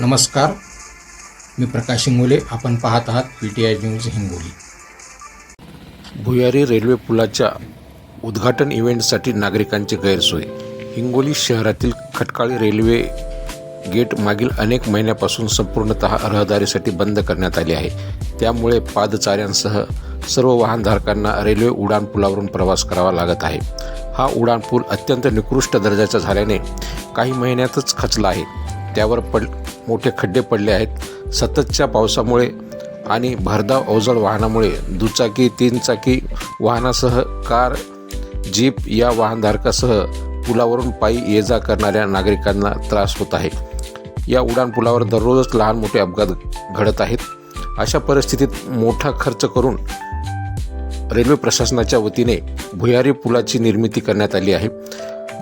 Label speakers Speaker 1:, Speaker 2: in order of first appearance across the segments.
Speaker 1: नमस्कार. मी प्रकाश इंगोले आपण पाहत आहात P T I news Hingoli. भुयारी रेल्वे पुलाच्या उद्घाटन इव्हेंटसाठी नागरिकांची गैरसोय. हिंगोली शहरातील खटकाळी रेल्वे गेट मागील अनेक महिन्यापासून संपूर्णत रहदारीसाठी बंद करण्यात आले आहे. त्यामुळे पादचाऱ्यांसह सर्व वाहनधारकांना रेल्वे उड्डाण पुलावरून प्रवास करावा लागत आहे. हा उड्डाण पूल अत्यंत निकृष्ट दर्जाचा झाल्याने काही महिन्यातच खचला आहे. त्यावर पड मोठे खड्डे पडले आहेत. सततच्या पावसामुळे आणि भरधाव अवजड वाहनामुळे दुचाकी तीनचाकी वाहनासह कार जीप या वाहनधारकासह पुलावरून पायी ये जा करणाऱ्या नागरिकांना त्रास होत आहे. या उड्डाण पुलावर दररोजच लहान मोठे अपघात घडत आहेत. अशा परिस्थितीत मोठा खर्च करून रेल्वे प्रशासनाच्या वतीने भुयारी पुलाची निर्मिती करण्यात आली आहे.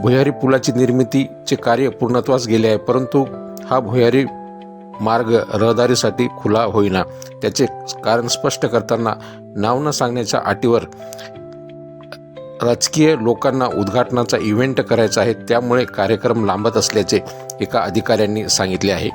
Speaker 1: भुयारी पुलाची निर्मितीचे कार्य पूर्णत्वास गेले आहे परंतु हा भुयारी मार्ग रहदारीसाठी खुला होईना. त्याचे कारण स्पष्ट करताना नाव न सांगण्याच्या अटीवर राजकीय लोकांना उद्घाटनाचा इव्हेंट करायचा आहे त्यामुळे कार्यक्रम लांबत असल्याचे एका अधिकाऱ्यांनी सांगितले आहे.